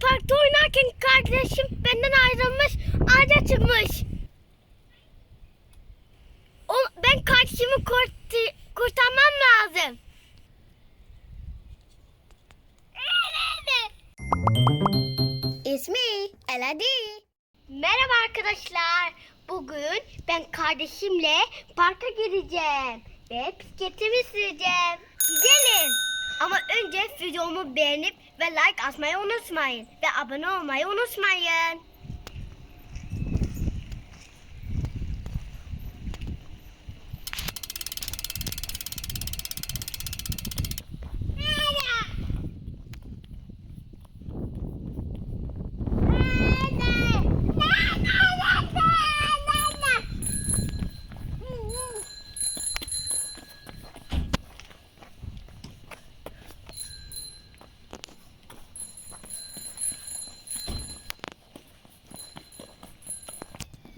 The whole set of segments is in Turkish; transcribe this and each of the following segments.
parkta oynarken kardeşim benden ayrılmış, ağaca çıkmış. O, ben kardeşimi kurti- kurtarmam lazım. İsmi Eladi. Merhaba arkadaşlar. Bugün ben kardeşimle parka gideceğim. Ve bisikletimi süreceğim. Gidelim. Ama önce videomu beğenip ve like atmayı unutmayın. Ve abone olmayı unutmayın.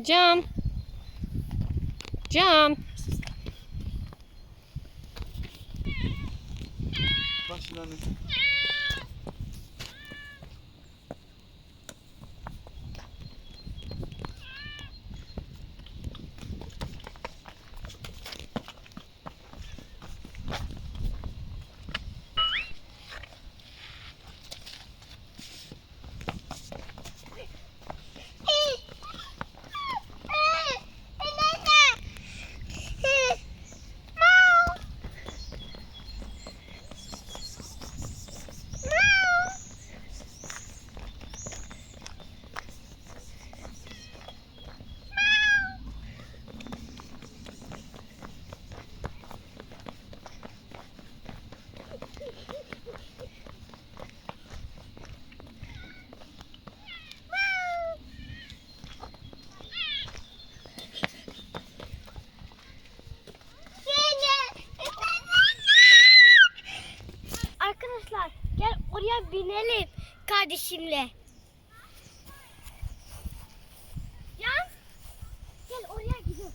Can. Can. Bak şimdi gel oraya binelim kardeşimle. Can gel oraya gidelim.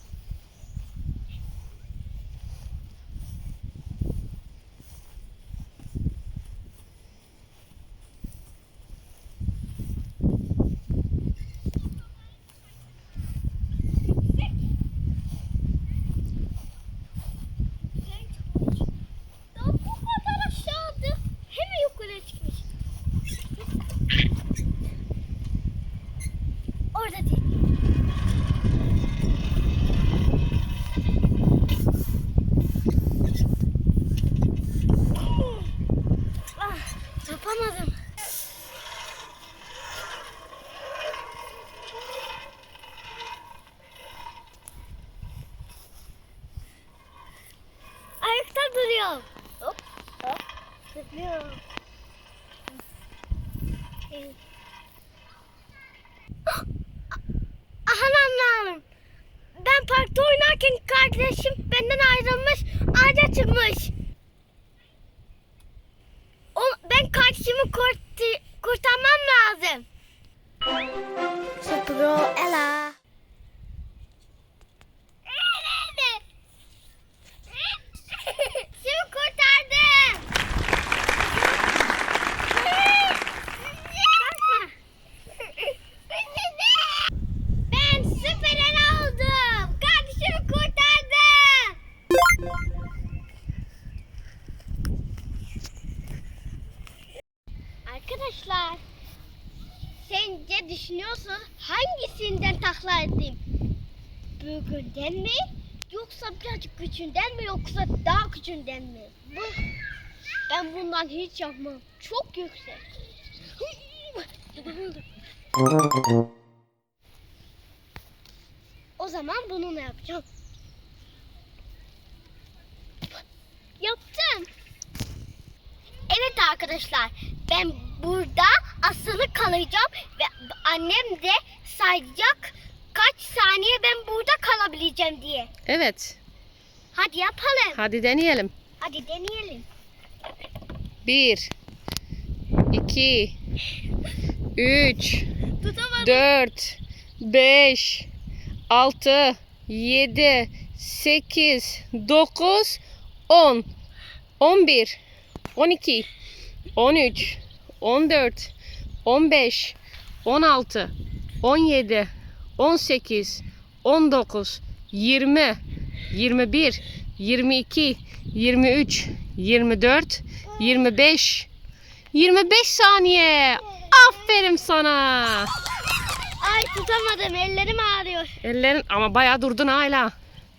Daha bu kadar aşağıdı. Hemen yukarı çıkmış. Orada değil. Ah, yapamadım. Ayakta duruyorum. Hop hop. Zıplıyorum. Evet. Parkta oynarken kardeşim benden ayrılmış, ağaca çıkmış. O, ben kardeşimi kurti- kurtarmam lazım. Arkadaşlar, sence düşünüyorsun hangisinden takla edeyim? Büyüğünden mi? Yoksa birazcık küçüğünden mi yoksa daha küçüğünden mi? Bu, ben bundan hiç yapmam. Çok yüksek. O zaman bununla yapacağım. Yaptım. Evet arkadaşlar ben burada asılı kalacağım ve annem de sayacak kaç saniye ben burada kalabileceğim diye. Evet. Hadi yapalım. Hadi deneyelim. Hadi deneyelim. Bir. iki, Üç. Tutamadım. Dört. Beş. Altı. Yedi. Sekiz. Dokuz. On. On bir. On iki. On üç. On dört. 15, 16, 17, 18, 19, 20, 21, 22, 23, 24, 25, 25 saniye. Aferin sana. Ay tutamadım ellerim ağrıyor. Ellerin ama bayağı durdun hala.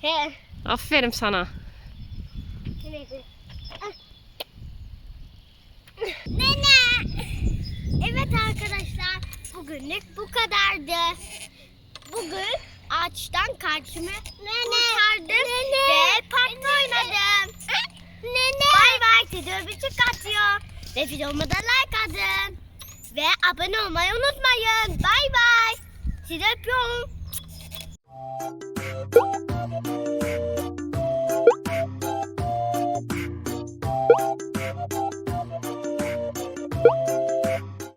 He. Aferin sana. Neyse. Nene. Evet arkadaşlar bugünlük bu kadardı. Bugün ağaçtan karşımı kurtardım ve parkta oynadım. Nene. Bay bay size öpücük atıyor. Ve videoma da like atın. Ve abone olmayı unutmayın. Bay bay. Sizi öpüyorum.